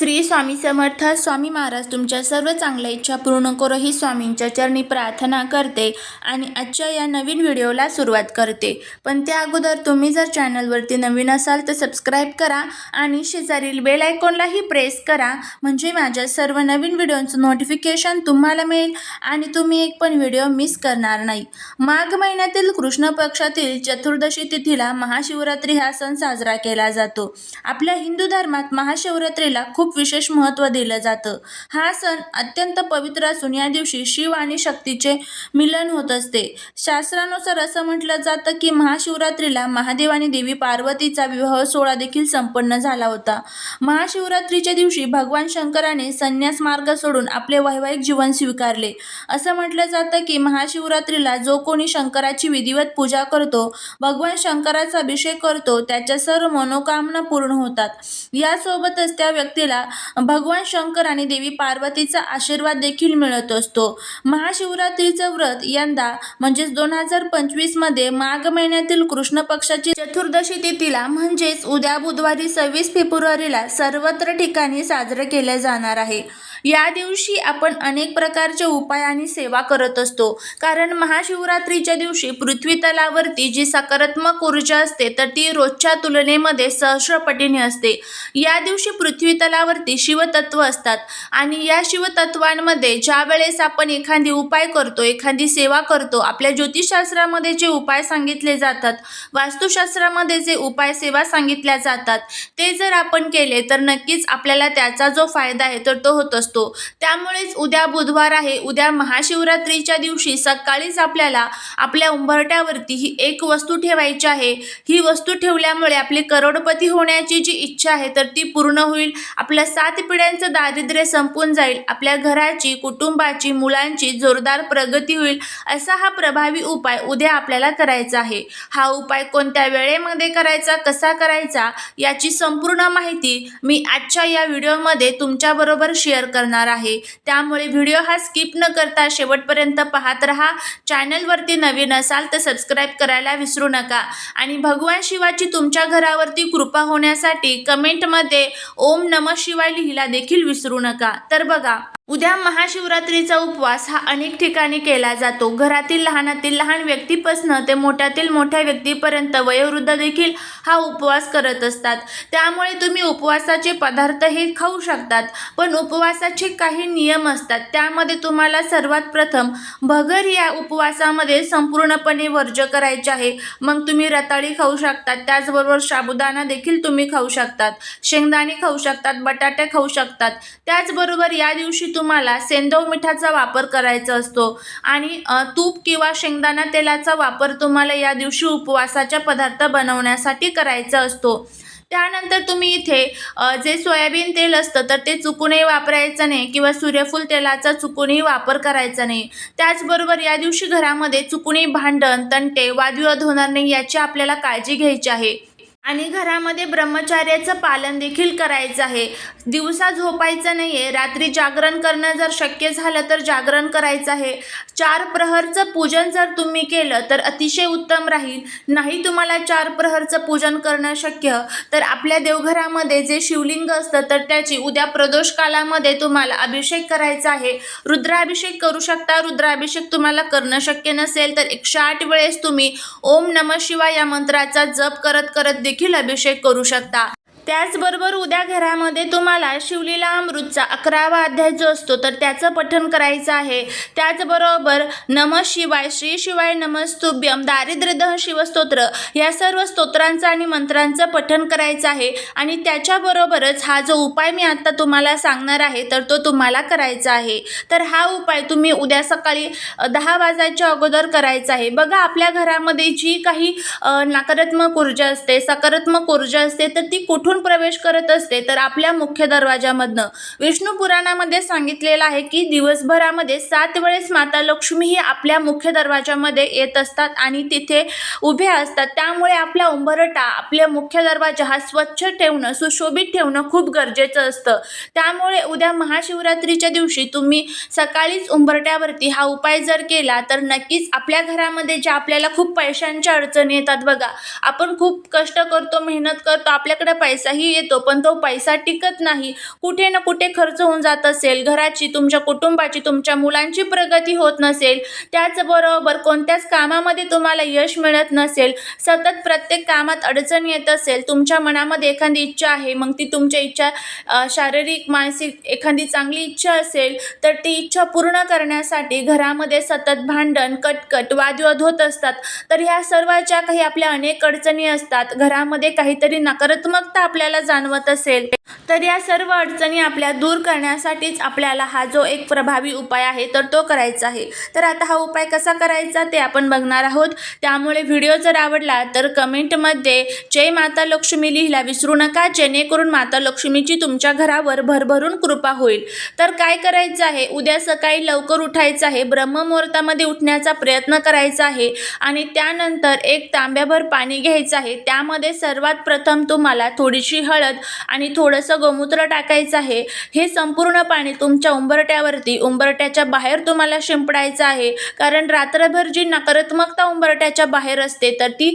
श्री स्वामी समर्थ स्वामी महाराज तुमच्या सर्व चांगल्या इच्छा पूर्ण करो ही स्वामींच्या चरणी प्रार्थना करते आणि आजच्या या नवीन व्हिडिओला सुरुवात करते. पण त्या अगोदर तुम्ही जर चॅनलवरती नवीन असाल तर सबस्क्राईब करा आणि शेजारील बेल आयकॉनलाही प्रेस करा म्हणजे माझ्या सर्व नवीन व्हिडिओचं नोटिफिकेशन तुम्हाला मिळेल आणि तुम्ही एक पण व्हिडिओ मिस करणार नाही. माघ महिन्यातील कृष्ण पक्षातील चतुर्दशी तिथीला महाशिवरात्री हा सण साजरा केला जातो. आपल्या हिंदू धर्मात महाशिवरात्रीला खूप विशेष महत्त्व दिलं जातं. हा सण अत्यंत पवित्र असून या दिवशी शिव आणि शक्तीचे मिलन होत असते. शास्त्रानुसार असं म्हटलं जातं की महाशिवरात्रीला महादेव आणि देवी पार्वतीचा विवाह सोहळा देखील संपन्न झाला होता. महाशिवरात्रीच्या दिवशी भगवान शंकराने संन्यास मार्ग सोडून आपले वैवाहिक जीवन स्वीकारले. असं म्हटलं जातं की महाशिवरात्रीला जो कोणी शंकराची विधिवत पूजा करतो भगवान शंकराचा अभिषेक करतो त्याच्या सर्व मनोकामना पूर्ण होतात. यासोबतच त्या व्यक्तीला भगवान शंकर आणि देवी पार्वतीचा आशीर्वाद देखील मिळत असतो. महाशिवरात्रीचं व्रत यंदा म्हणजेच दोन हजार पंचवीसमध्ये माघ महिन्यातील कृष्ण पक्षाची चतुर्दशी तिथीला म्हणजेच उद्या बुधवारी सव्वीस फेब्रुवारीला सर्वत्र ठिकाणी साजरे केले जाणार आहे. या दिवशी आपण अनेक प्रकारचे उपाय आणि सेवा करत असतो. कारण महाशिवरात्रीच्या दिवशी पृथ्वी तलावरती जी सकारात्मक ऊर्जा असते तर ती रोजच्या तुलनेमध्ये सहस्रपटीने असते. या दिवशी पृथ्वी तलावरती शिवतत्व असतात आणि या शिवतत्वांमध्ये ज्या वेळेस आपण एखादी उपाय करतो एखादी सेवा करतो आपल्या ज्योतिषशास्त्रामध्ये जे उपाय सांगितले जातात वास्तुशास्त्रामध्ये जे उपाय सेवा सांगितल्या जातात ते जर आपण केले तर नक्कीच आपल्याला त्याचा जो फायदा आहे तर तो होत असतो. त्यामुळेच उद्या बुधवार आहे. उद्या महाशिवरात्रीच्या दिवशी सकाळीच आपल्याला आपल्या उंबरट्यावरती ही एक वस्तू ठेवायची आहे. ही वस्तू ठेवल्यामुळे आपली करोडपती होण्याची जी इच्छा आहे तर ती पूर्ण होईल. आपल्या सात पिढ्यांचं दारिद्र्य संपून जाईल. आपल्या घराची कुटुंबाची मुलांची जोरदार प्रगती होईल. असा हा प्रभावी उपाय उद्या आपल्याला करायचा आहे. हा उपाय कोणत्या वेळेमध्ये करायचा कसा करायचा याची संपूर्ण माहिती मी आजच्या या व्हिडिओमध्ये तुमच्याबरोबर शेअर करणार आहे. त्यामुळे व्हिडिओ हा स्किप न करता शेवटपर्यंत पाहत राहा. चॅनलवरती नवीन असाल तर सबस्क्राईब करायला विसरू नका. आणि भगवान शिवाची तुमच्या घरावरती कृपा होण्यासाठी कमेंटमध्ये ओम नम शिवाय लिहिला देखील विसरू नका. तर बघा उद्या महाशिवरात्रीचा उपवास हा अनेक ठिकाणी केला जातो. घरातील लहानातील लहान व्यक्तीपासनं ते मोठ्यातील मोठ्या व्यक्तीपर्यंत वयोवृद्ध देखील हा उपवास करत असतात. त्यामुळे तुम्ही उपवासाचे पदार्थ हे खाऊ शकतात पण उपवासाचे काही नियम असतात. त्यामध्ये तुम्हाला सर्वात प्रथम भगर या उपवासामध्ये संपूर्णपणे वर्ज करायचे आहे. मग तुम्ही रताळी खाऊ शकतात त्याचबरोबर साबुदाणा देखील तुम्ही खाऊ शकतात शेंगदाणे खाऊ शकतात बटाटे खाऊ शकतात. त्याचबरोबर या दिवशी तुम्हाला सेंदव मिठाचा वापर करायचा असतो. आणि तूप किंवा शेंगदाणा तेलाचा वापर तुम्हाला या दिवशी उपवासाच्या पदार्थ बनवण्यासाठी करायचा असतो. त्यानंतर तुम्ही इथे जे सोयाबीन तेल असतं तर ते चुकूनही वापरायचं नाही किंवा सूर्यफूल तेलाचा चुकूनही वापर करायचा नाही. त्याचबरोबर या दिवशी घरामध्ये चुकूनही भांडण तंटे वादविवाद होणार नाही याची आपल्याला काळजी घ्यायची आहे. आणि घरामध्ये ब्रह्मचार्याचं पालन देखील करायचं आहे. दिवसा झोपायचं नाही आहे रात्री जागरण करणं जर शक्य झालं तर जागरण करायचं आहे. चार प्रहरचं पूजन जर तुम्ही केलं तर अतिशय उत्तम राहील. नाही तुम्हाला चार प्रहरचं पूजन करणं शक्य तर आपल्या देवघरामध्ये जे शिवलिंग असतं तर त्याची उद्या प्रदोष कालामध्ये तुम्हाला अभिषेक करायचा आहे. रुद्राभिषेक करू शकता रुद्राभिषेक तुम्हाला करणं शक्य नसेल तर एकशे आठ वेळेस तुम्ही ओम नम शिवाय या मंत्राचा जप करत करत देखील अभिषेक करू शकता. त्याचबरोबर उद्या घरामध्ये तुम्हाला शिवलीला अमृतचा अकरावा अध्याय जो असतो तर त्याचं पठण करायचं आहे. त्याचबरोबर नम शिवाय श्री शिवाय नमस्तुभ्यम दारिद्र्यदह शिवस्तोत्र या सर्व स्तोत्रांचं आणि मंत्रांचं पठण करायचं आहे. आणि त्याच्याबरोबरच हा जो उपाय मी आत्ता तुम्हाला सांगणार आहे तर तो तुम्हाला करायचा आहे. तर हा उपाय तुम्ही उद्या सकाळी दहा वाजायच्या अगोदर करायचा आहे. बघा आपल्या घरामध्ये जी काही नकारात्मक ऊर्जा असते सकारात्मक ऊर्जा असते तर ती कुठून प्रवेश करत असते तर आपल्या मुख्य दरवाजामधनं विष्णू पुराणामध्ये सांगितलेलं आहे की दिवसभरामध्ये सात वेळेस माता लक्ष्मी ही आपल्या मुख्य दरवाजामध्ये येत असतात आणि तिथे उभे असतात. त्यामुळे आपला उंबरटा आपल्या मुख्य दरवाजा हा स्वच्छ ठेवणं सुशोभित ठेवणं खूप गरजेचं असतं. त्यामुळे उद्या महाशिवरात्रीच्या दिवशी तुम्ही सकाळीच उंबरट्यावरती हा उपाय जर केला तर नक्कीच आपल्या घरामध्ये ज्या आपल्याला खूप पैशांच्या अडचणी येतात बघा आपण खूप कष्ट करतो मेहनत करतो आपल्याकडे पैसे पैसाही येतो पण तो पैसा टिकत नाही. कुठे ना कुठे खर्च होऊन जात असेल. घराची तुमच्या कुटुंबाची तुमच्या मुलांची प्रगती होत नसेल. त्याचबरोबर कोणत्याच कामामध्ये तुम्हाला यश मिळत नसेल. सतत प्रत्येक कामात अडचण येत असेल. तुमच्या मनामध्ये एखादी इच्छा आहे मग ती तुमच्या इच्छा शारीरिक मानसिक एखादी चांगली इच्छा असेल तर ती इच्छा पूर्ण करण्यासाठी घरामध्ये सतत भांडण कटकट वादविवाद होत असतात. तर ह्या सर्वाच्या काही आपल्या अनेक अडचणी असतात. घरामध्ये काहीतरी नकारात्मकता आपल्याला जाणवत असेल तर या सर्व अडचणी आपल्या दूर करण्यासाठीच आपल्याला हा जो एक प्रभावी उपाय आहे तर तो करायचा आहे. तर आता हा उपाय कसा करायचा ते आपण बघणार आहोत. त्यामुळे व्हिडिओ जर आवडला तर कमेंटमध्ये जय माता लक्ष्मी लिहिला विसरू नका. जेणेकरून माता लक्ष्मीची तुमच्या घरावर भरभरून कृपा होईल. तर काय करायचं आहे? उद्या सकाळी लवकर उठायचं आहे. ब्रह्ममुहूर्तामध्ये उठण्याचा प्रयत्न करायचा आहे. आणि त्यानंतर एक तांब्याभर पाणी घ्यायचं आहे. त्यामध्ये सर्वात प्रथम तुम्हाला थोडी थोडीशी हळद आणि थोडंसं गोमूत्र टाकायचं आहे. हे संपूर्ण पाणी तुमच्या उंबरट्यावरती उंबरट्याच्या बाहेर तुम्हाला शिंपडायचं आहे. कारण रात्रभर जी नकारात्मकता उंबरट्याच्या बाहेर असते तर ती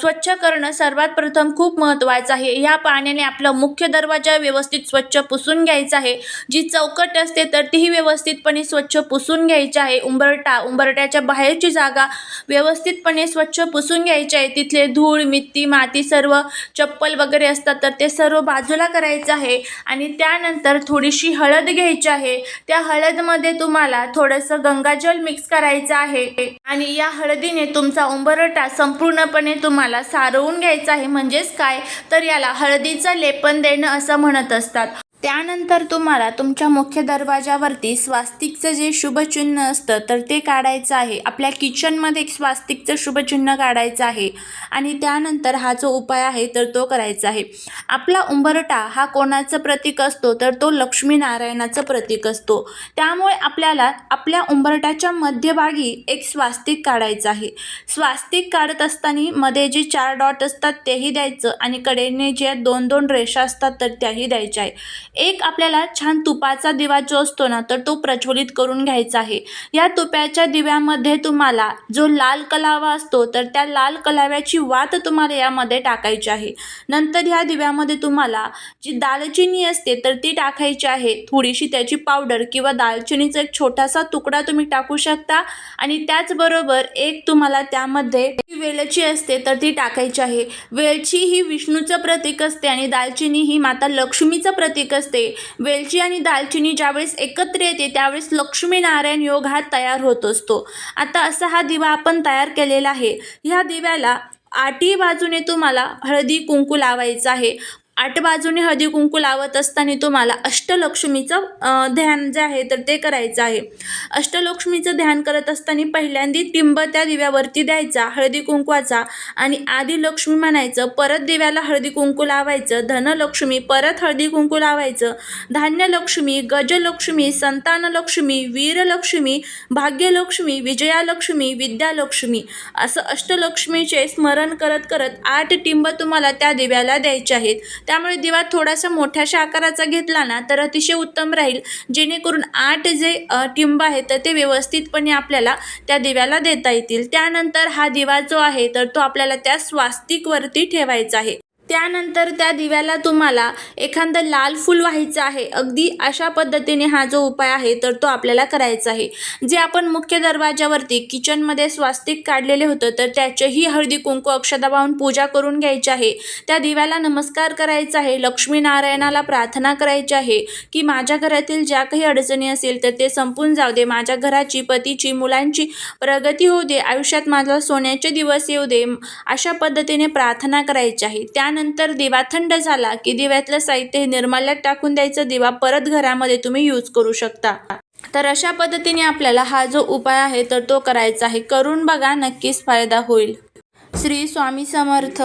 स्वच्छ करणं सर्वात प्रथम खूप महत्त्वाचं आहे. ह्या पाण्याने आपला मुख्य दरवाजा व्यवस्थित स्वच्छ पुसून घ्यायचा आहे. जी चौकट असते तर तीही व्यवस्थितपणे स्वच्छ पुसून घ्यायची आहे. उंबरटा उंबरट्याच्या बाहेरची जागा व्यवस्थितपणे स्वच्छ पुसून घ्यायची आहे. तिथले धूळ मिट्टी माती सर्व चप्पल वगैरे असतात तर ते सर्व बाजूला करायचं आहे. आणि त्यानंतर थोडीशी हळद घ्यायची आहे. त्या हळदमध्ये तुम्हाला थोडंसं गंगाजल मिक्स करायचं आहे. आणि या हळदीने तुमचा उंबरटा संपूर्णपणे तुम्हाला सारवून घ्यायचा आहे. म्हणजेच काय? तर याला हळदीचं लेपन देणं असं म्हणत असतात. त्यानंतर तुम्हाला तुमच्या मुख्य दरवाजावरती स्वास्तिकचं जे शुभचिन्ह असतं तर ते काढायचं आहे. आपल्या किचनमध्ये एक स्वास्तिकचं शुभचिन्ह काढायचं आहे. आणि त्यानंतर हा जो उपाय आहे तर तो करायचा आहे. आपला उंबरटा हा कोणाचं प्रतीक असतो तर तो लक्ष्मीनारायणाचं प्रतीक असतो. त्यामुळे आपल्याला आपल्या उंबरट्याच्या मध्यभागी एक स्वास्तिक काढायचं आहे. स्वास्तिक काढत असताना मध्ये जे चार डॉट असतात तेही द्यायचं. आणि कडेने जे दोन दोन रेषा असतात तर त्याही द्यायच्या आहे. एक आपल्याला छान तुपाचा दिवा जो असतो ना तर तो प्रज्वलित करून घ्यायचा आहे. या तुपाच्या दिव्यामध्ये तुम्हाला जो लाल कलावा असतो तर त्या लाल कलाव्याची वात तुम्हाला यामध्ये टाकायची आहे. नंतर ह्या दिव्यामध्ये तुम्हाला जी दालचिनी असते तर ती टाकायची आहे. थोडीशी त्याची पावडर किंवा दालचिनीचा एक छोटासा तुकडा तुम्ही टाकू शकता आणि त्याचबरोबर एक तुम्हाला त्यामध्ये वेलची असते तर ती टाकायची आहे. वेलची ही विष्णूचं प्रतीक असते आणि दालचिनी ही माता लक्ष्मीचं प्रतीक असते वेलची आणि दालचिनी ज्यावेळेस एकत्र येते त्यावेळेस लक्ष्मीनारायण योग हा तयार होत असतो. आता असा हा दिवा आपण तयार केलेला आहे. ह्या दिव्याला आठी बाजूने तुम्हाला हळदी कुंकू लावायचं आहे. आठ बाजूने हळदी कुंकू लावत असताना तुम्हाला अष्टलक्ष्मीचं ध्यान जे आहे तर ते करायचं आहे. अष्टलक्ष्मीचं ध्यान करत असताना पहिल्यांदी टिंब त्या दिव्यावरती द्यायचा हळदी कुंकवाचा आणि आधी लक्ष्मी म्हणायचं परत दिव्याला हळदी कुंकू लावायचं धनलक्ष्मी परत हळदी कुंकू लावायचं धान्यलक्ष्मी गजलक्ष्मी संतानलक्ष्मी वीरलक्ष्मी भाग्यलक्ष्मी विजयालक्ष्मी विद्यालक्ष्मी असं अष्टलक्ष्मीचे स्मरण करत करत आठ टिंब तुम्हाला त्या दिव्याला द्यायचे आहेत. त्यामुळे दिवा थोडासा मोठ्याशा आकाराचा घेतला ना तर अतिशय उत्तम राहील. जेणेकरून आठ जे टिंब आहेत तर ते व्यवस्थितपणे आपल्याला त्या दिव्याला देता येतील. त्यानंतर हा दिवा जो आहे तर तो आपल्याला त्या स्वास्तिकवरती ठेवायचा आहे. त्यानंतर त्या दिव्याला तुम्हाला एखादं लाल फूल व्हायचं आहे. अगदी अशा पद्धतीने हा जो उपाय आहे तर तो आपल्याला करायचा आहे. जे आपण मुख्य दरवाजावरती किचनमध्ये स्वास्तिक काढलेले होतं तर त्याचेही हळदी कुंकू अक्षता वाहून पूजा करून घ्यायची आहे. त्या दिव्याला नमस्कार करायचा आहे लक्ष्मीनारायणाला प्रार्थना करायची आहे की माझ्या घरातील ज्या काही अडचणी असेल तर ते संपून जाऊ दे. माझ्या घराची पतीची मुलांची प्रगती होऊ दे. आयुष्यात माझा सोन्याचे दिवस येऊ दे. अशा पद्धतीने प्रार्थना करायची आहे. त्यानंतर त्यानंतर दिवा थंड झाला की दिव्यातलं साहित्य हे निर्माल्यात टाकून द्यायचं. दिवा परत घरामध्ये तुम्ही यूज करू शकता. तर अशा पद्धतीने आपल्याला हा जो उपाय आहे तर तो करायचा आहे. करून बघा नक्कीच फायदा होईल. श्री स्वामी समर्थ.